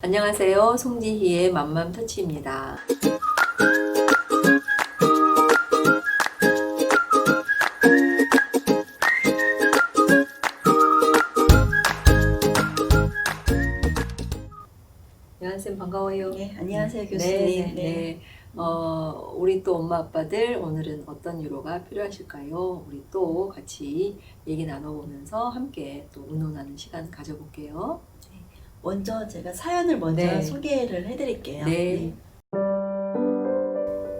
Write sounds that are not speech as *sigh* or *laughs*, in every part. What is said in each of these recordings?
안녕하세요. 송지희의 맘맘 터치입니다. 안녕하세요. 반가워요. 네, 안녕하세요 네, 교수님. 네, 네. 어, 우리 또 엄마 아빠들 오늘은 어떤 위로가 필요하실까요? 우리 또 같이 얘기 나눠보면서 함께 또 의논하는 시간 가져볼게요. 먼저 제가 사연을 먼저 네. 소개를 해드릴게요. 네.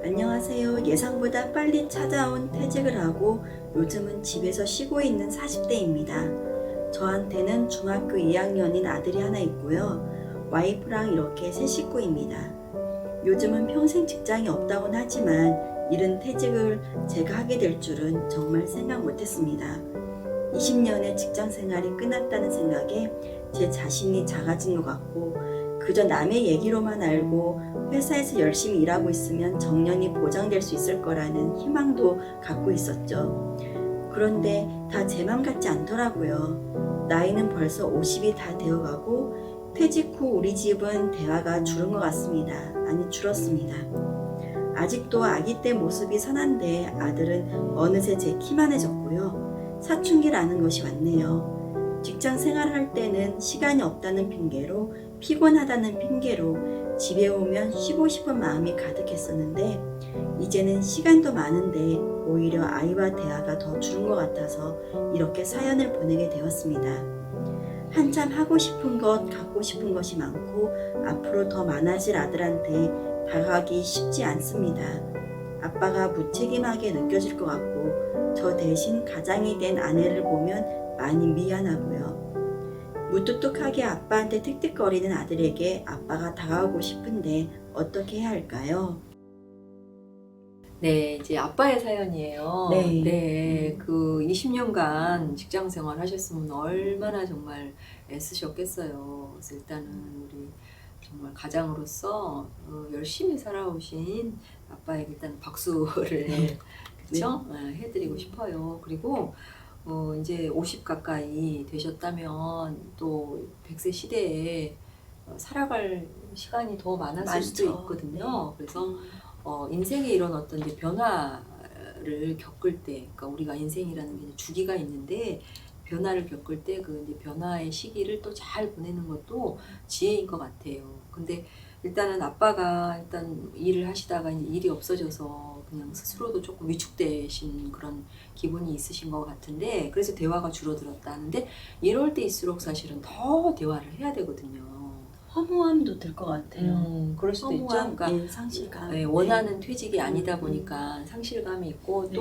안녕하세요. 예상보다 빨리 찾아온 퇴직을 하고 요즘은 집에서 쉬고 있는 40대입니다. 저한테는 중학교 2학년인 아들이 하나 있고요. 와이프랑 이렇게 세 식구입니다. 요즘은 평생 직장이 없다곤 하지만 이른 퇴직을 제가 하게 될 줄은 정말 생각 못했습니다. 20년의 직장 생활이 끝났다는 생각에 제 자신이 작아진 것 같고 그저 남의 얘기로만 알고 회사에서 열심히 일하고 있으면 정년이 보장될 수 있을 거라는 희망도 갖고 있었죠. 그런데 다 제 맘 같지 않더라고요. 나이는 벌써 50이 다 되어가고 퇴직 후 우리 집은 대화가 줄은 것 같습니다. 아니 줄었습니다. 아직도 아기 때 모습이 선한데 아들은 어느새 제 키만 해졌고요. 사춘기라는 것이 왔네요. 직장 생활할 때는 시간이 없다는 핑계로 피곤하다는 핑계로 집에 오면 쉬고 싶은 마음이 가득했었는데 이제는 시간도 많은데 오히려 아이와 대화가 더 줄은 것 같아서 이렇게 사연을 보내게 되었습니다. 한참 하고 싶은 것, 갖고 싶은 것이 많고 앞으로 더 많아질 아들한테 다가가기 쉽지 않습니다. 아빠가 무책임하게 느껴질 것 같고 저 대신 가장이 된 아내를 보면 많이 미안하고요. 무뚝뚝하게 아빠한테 틱틱거리는 아들에게 아빠가 다가오고 싶은데 어떻게 해야 할까요? 네, 이제 아빠의 사연이에요. 네. 네, 그 20년간 직장 생활 하셨으면 얼마나 정말 애쓰셨겠어요. 그래서 일단은 우리 정말 가장으로서 어, 열심히 살아오신 아빠에게 일단 박수를 *laughs* 그쵸? 네, 해드리고 싶어요. 그리고 어, 이제 50 가까이 되셨다면 또 100세 시대에 어, 살아갈 시간이 더 많았을 수도 많죠. 있거든요. 그래서 어, 인생의 이런 어떤 이제 변화를 겪을 때, 그러니까 우리가 인생이라는 게 주기가 있는데 변화를 겪을 때그 이제 변화의 시기를 또 잘 보내는 것도 지혜인 것 같아요. 근데 일단은 아빠가 일단 일을 하시다가 이제 일이 없어져서 그냥 스스로도 조금 위축되신 그런 기분이 있으신 것 같은데 그래서 대화가 줄어들었다 하는데 이럴 때일수록 사실은 더 대화를 해야 되거든요. 허무함도 들 것 같아요. 음, 그럴 수도 있죠. 허무함, 그러니까 예, 상실감. 네, 원하는 퇴직이 아니다 보니까 상실감이 있고 네.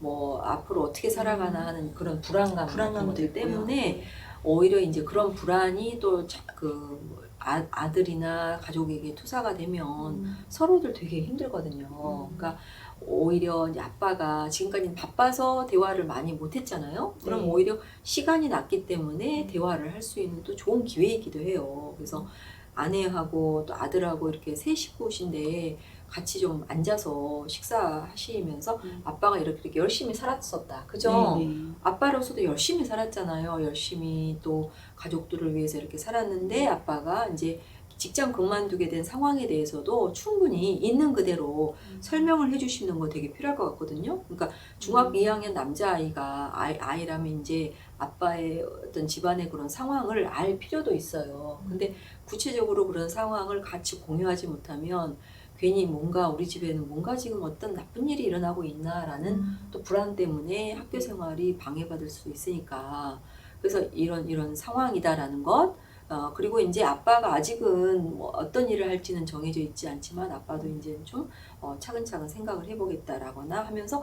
또뭐 앞으로 어떻게 살아가나 하는 그런 불안감 있고요. 때문에 네. 오히려 이제 그런 불안이 또 그 아, 아들이나 가족에게 투사가 되면 음, 서로들 되게 힘들거든요. 음. 그러니까 오히려 이제 아빠가 지금까지는 바빠서 대화를 많이 못했잖아요. 그럼 네. 음. 오히려 시간이 났기 때문에 대화를 할 수 있는 또 좋은 기회이기도 해요. 그래서 아내하고 또 아들하고 이렇게 세 식구신데 같이 좀 앉아서 식사하시면서 음. 아빠가 이렇게, 이렇게 열심히 살았었다. 그죠? 네, 네. 아빠로서도 열심히 살았잖아요. 열심히 또 가족들을 위해서 이렇게 살았는데 아빠가 이제 직장 그만두게 된 상황에 대해서도 충분히 있는 그대로 음. 설명을 해주시는 거 되게 필요할 것 같거든요. 그러니까 중학교 음. 2학년 남자아이가 아이, 아이라면 이제 아빠의 어떤 집안의 그런 상황을 알 필요도 있어요. 근데 구체적으로 그런 상황을 같이 공유하지 못하면 괜히 뭔가 우리 집에는 뭔가 지금 어떤 나쁜 일이 일어나고 있나라는 음. 또 불안 때문에 학교 생활이 방해받을 수도 있으니까 그래서 이런 이런 상황이다라는 것 어, 그리고 이제 아빠가 아직은 뭐 어떤 일을 할지는 정해져 있지 않지만 아빠도 이제 좀 어, 차근차근 생각을 해보겠다라거나 하면서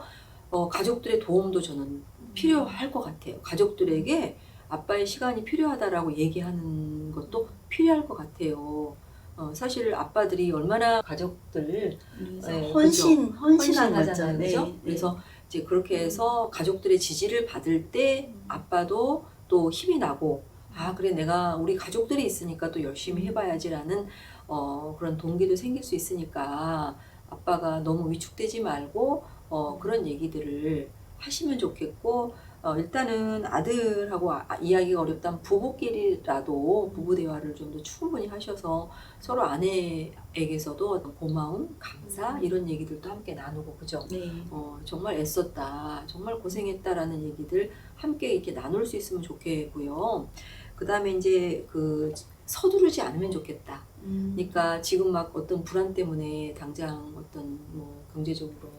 어, 가족들의 도움도 저는 필요할 것 같아요. 가족들에게 아빠의 시간이 필요하다라고 얘기하는 것도 필요할 것 같아요. 어, 사실 아빠들이 얼마나 가족들 그래서 네, 헌신, 헌신한. 네, 그죠? 네. 그래서 이제 그렇게 해서 가족들의 지지를 받을 때 아빠도 또 힘이 나고 아 그래 내가 우리 가족들이 있으니까 또 열심히 해봐야지라는 어, 그런 동기도 생길 수 있으니까 아빠가 너무 위축되지 말고 어, 그런 얘기들을 하시면 좋겠고 어, 일단은 아들하고 아, 이야기가 어렵다면 부부끼리라도 부부 대화를 좀 더 충분히 하셔서 서로 아내에게서도 고마움, 감사 이런 얘기들도 함께 나누고 그죠? 네. 어, 정말 애썼다, 정말 고생했다라는 얘기들 함께 이렇게 나눌 수 있으면 좋겠고요. 그 다음에 이제 그 서두르지 않으면 좋겠다. 음. 그러니까 지금 막 어떤 불안 때문에 당장 어떤 뭐 경제적으로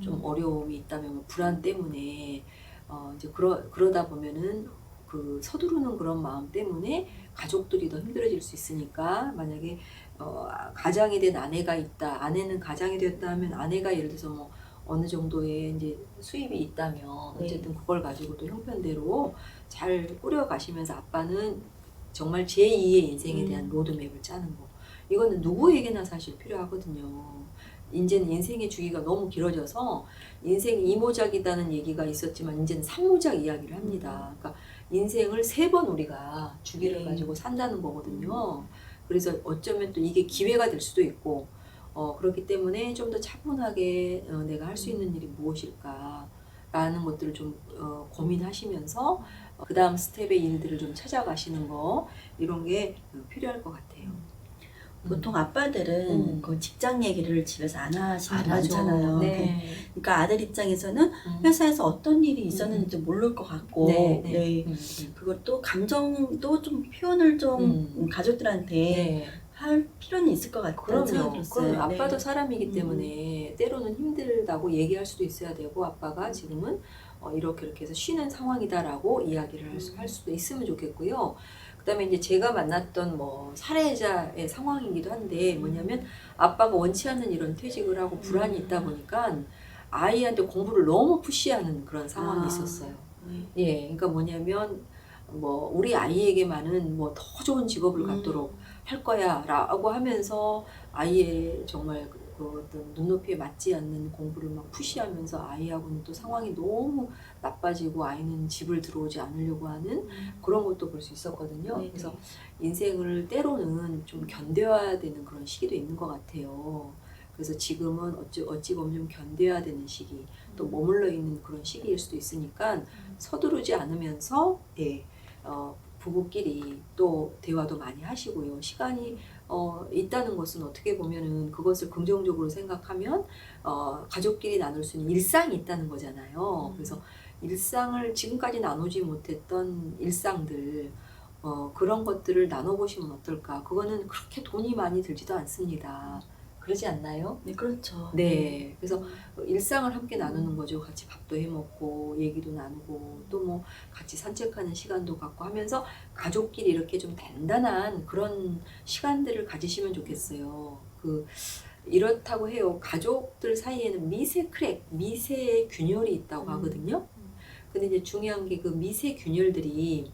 좀 음. 어려움이 있다면 뭐 불안 때문에 어 이제 그러 그러다 보면은 그 서두르는 그런 마음 때문에 가족들이 더 힘들어질 수 있으니까 만약에 어 가장이 된 아내가 있다 아내는 가장이 되었다 하면 아내가 예를 들어서 뭐 어느 정도의 이제 수입이 있다면 네. 어쨌든 그걸 가지고 또 형편대로 잘 꾸려 가시면서 아빠는 정말 제2의 인생에 대한 음. 로드맵을 짜는 거 이거는 누구에게나 사실 필요하거든요. 이제는 인생의 주기가 너무 길어져서 인생이 이모작이다는 얘기가 있었지만 이제는 삼모작 이야기를 합니다. 그러니까 인생을 세 번 우리가 주기를 네. 가지고 산다는 거거든요. 그래서 어쩌면 또 이게 기회가 될 수도 있고 어, 그렇기 때문에 좀 더 차분하게 어, 내가 할 수 있는 일이 무엇일까라는 것들을 좀 어, 고민하시면서 그 다음 스텝의 일들을 좀 찾아가시는 거 이런 게 어, 필요할 것 같아요. 보통 아빠들은 음. 그 직장 얘기를 집에서 안 하시는 분 맞아. 많잖아요. 네. 그러니까 아들 입장에서는 음. 회사에서 어떤 일이 있었는지 모를 것 같고, 네, 네. 네. 음, 음. 그것도 감정도 좀 표현을 좀 음. 가족들한테 네. 할 필요는 있을 것 생각이 그럼요. 그럼 아빠도 네. 사람이기 음. 때문에 때로는 힘들다고 얘기할 수도 있어야 되고 아빠가 지금은 어, 이렇게 이렇게 해서 쉬는 상황이다라고 이야기를 할, 수, 음. 할 수도 있으면 좋겠고요. 그다음에 이제 제가 만났던 뭐 사례자의 상황이기도 한데 뭐냐면 아빠가 원치 않는 이런 퇴직을 하고 불안이 음. 있다 보니까 아이한테 공부를 너무 푸시하는 그런 상황이 아. 있었어요. 네. 예, 그러니까 뭐냐면 뭐 우리 아이에게만은 뭐 더 좋은 직업을 음. 갖도록 할 거야라고 하면서 아이의 정말 그, 그 어떤 눈높이에 맞지 않는 공부를 막 푸시하면서 아이하고는 또 상황이 너무 나빠지고 아이는 집을 들어오지 않으려고 하는 그런 것도 볼 수 있었거든요. 네네. 그래서 인생을 때로는 좀 견뎌야 되는 그런 시기도 있는 것 같아요. 그래서 지금은 어찌, 어찌 보면 좀 견뎌야 되는 시기, 또 머물러 있는 그런 시기일 수도 있으니까 서두르지 않으면서, 예, 어, 부부끼리 또 대화도 많이 하시고요. 시간이 어, 있다는 것은 어떻게 보면은 그것을 긍정적으로 생각하면 어, 가족끼리 나눌 수 있는 일상이 있다는 거잖아요. 음. 그래서 일상을 지금까지 나누지 못했던 일상들 어, 그런 것들을 나눠보시면 어떨까? 그거는 그렇게 돈이 많이 들지도 않습니다. 그러지 않나요? 네, 그렇죠. 네. 그래서 일상을 함께 나누는 거죠. 같이 밥도 해 먹고 얘기도 나누고 또 뭐 같이 산책하는 시간도 갖고 하면서 가족끼리 이렇게 좀 단단한 그런 시간들을 가지시면 좋겠어요. 그 이렇다고 해요. 가족들 사이에는 미세 크랙, 미세 균열이 있다고 음. 하거든요. 음. 근데 이제 중요한 게 그 미세 균열들이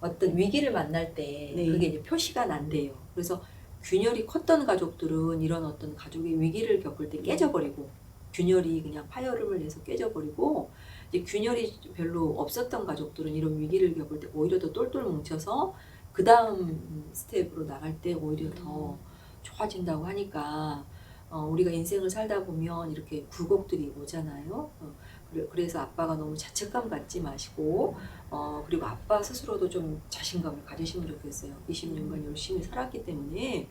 어떤 위기를 만날 때 네. 그게 이제 표시가 난대요. 그래서 균열이 컸던 가족들은 이런 어떤 가족의 위기를 겪을 때 깨져버리고 균열이 그냥 파열음을 내서 깨져버리고 이제 균열이 별로 없었던 가족들은 이런 위기를 겪을 때 오히려 더 똘똘 뭉쳐서 그 다음 스텝으로 나갈 때 오히려 더 좋아진다고 하니까 어, 우리가 인생을 살다 보면 이렇게 굴곡들이 오잖아요. 어, 그래- 그래서 아빠가 너무 자책감 갖지 마시고 어, 그리고 아빠 스스로도 좀 자신감을 가지시면 좋겠어요. 20년간 열심히 살았기 때문에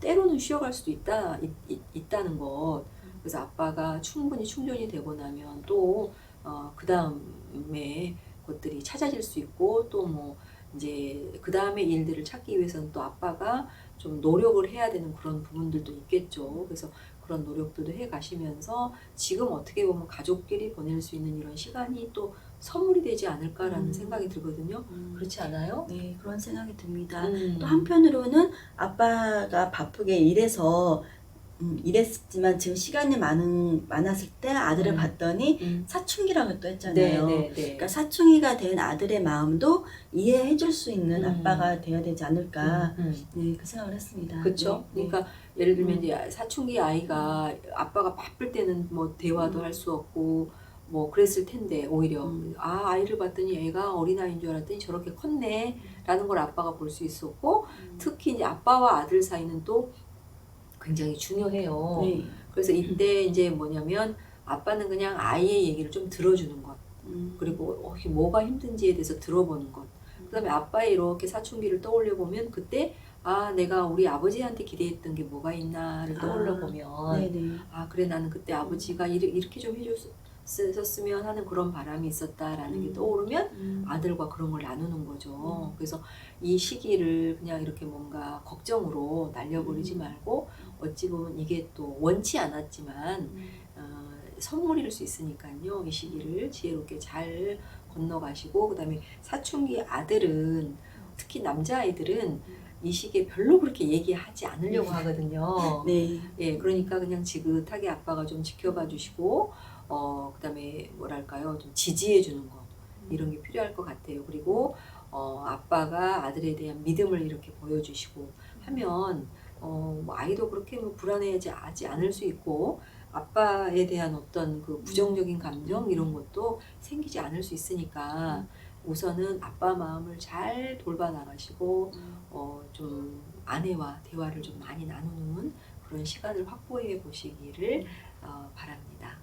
때로는 쉬어갈 수도 있다, 있, 있, 다는 것. 그래서 아빠가 충분히 충전이 되고 나면 또, 어, 그 다음에 것들이 찾아질 수 있고 또 뭐, 이제 그 다음에 일들을 찾기 위해서는 또 아빠가 좀 노력을 해야 되는 그런 부분들도 있겠죠. 그래서 그런 노력들도 해 가시면서 지금 어떻게 보면 가족끼리 보낼 수 있는 이런 시간이 또 선물이 되지 않을까라는 음. 생각이 들거든요. 음. 그렇지 않아요? 네, 그런 생각이 듭니다. 음. 또 한편으로는 아빠가 바쁘게 일해서 음, 일했지만 지금 시간이 많은 많았을 때 아들을 음. 봤더니 음. 사춘기라고 또 네, 했잖아요. 네, 네. 그러니까 사춘기가 된 아들의 마음도 이해해 줄 수 있는 음. 아빠가 되어야 되지 않을까. 음, 음. 네, 그 생각을 했습니다. 그렇죠. 네, 네. 그러니까 예를 들면 음. 이제 사춘기 아이가 아빠가 바쁠 때는 뭐 대화도 음. 할수 없고 뭐 그랬을 텐데 오히려 음. 아 아이를 봤더니 애가 어린아이인 줄 알았더니 저렇게 컸네 라는 걸 아빠가 볼 수 있었고 음. 특히 이제 아빠와 아들 사이는 또 굉장히 중요해요. 네. 그래서 이때 이제 뭐냐면 아빠는 그냥 아이의 얘기를 좀 들어주는 것. 음. 그리고 어, 뭐가 힘든지에 대해서 들어보는 것. 그다음에 아빠의 이렇게 사춘기를 떠올려 보면 그때 아 내가 우리 아버지한테 기대했던 게 뭐가 있나를 떠올려 아, 보면 네네. 아 그래 나는 그때 아버지가 이렇게 좀 해줬 었으면 하는 그런 바람이 있었다라는 게 음. 떠오르면 음. 아들과 그런 걸 나누는 거죠. 음. 그래서 이 시기를 그냥 이렇게 뭔가 걱정으로 날려버리지 음. 말고 어찌 보면 이게 또 원치 않았지만 음. 어, 선물일 수 있으니까요. 이 시기를 지혜롭게 잘 건너가시고 그다음에 사춘기 아들은 특히 남자아이들은 이 시기에 별로 그렇게 얘기하지 않으려고 하거든요. *laughs* 네. 예, 그러니까 그냥 지긋하게 아빠가 좀 지켜봐 주시고 어 그다음에 뭐랄까요? 좀 지지해 주는 거 이런 게 필요할 것 같아요. 그리고 어 아빠가 아들에 대한 믿음을 이렇게 보여주시고 하면 어 뭐 아이도 그렇게 뭐 불안해하지 하지 않을 수 있고 아빠에 대한 어떤 그 부정적인 감정 이런 것도 생기지 않을 수 있으니까 우선은 아빠 마음을 잘 돌봐 나가시고 어 좀 아내와 대화를 좀 많이 나누는 그런 시간을 확보해 보시기를 어, 바랍니다.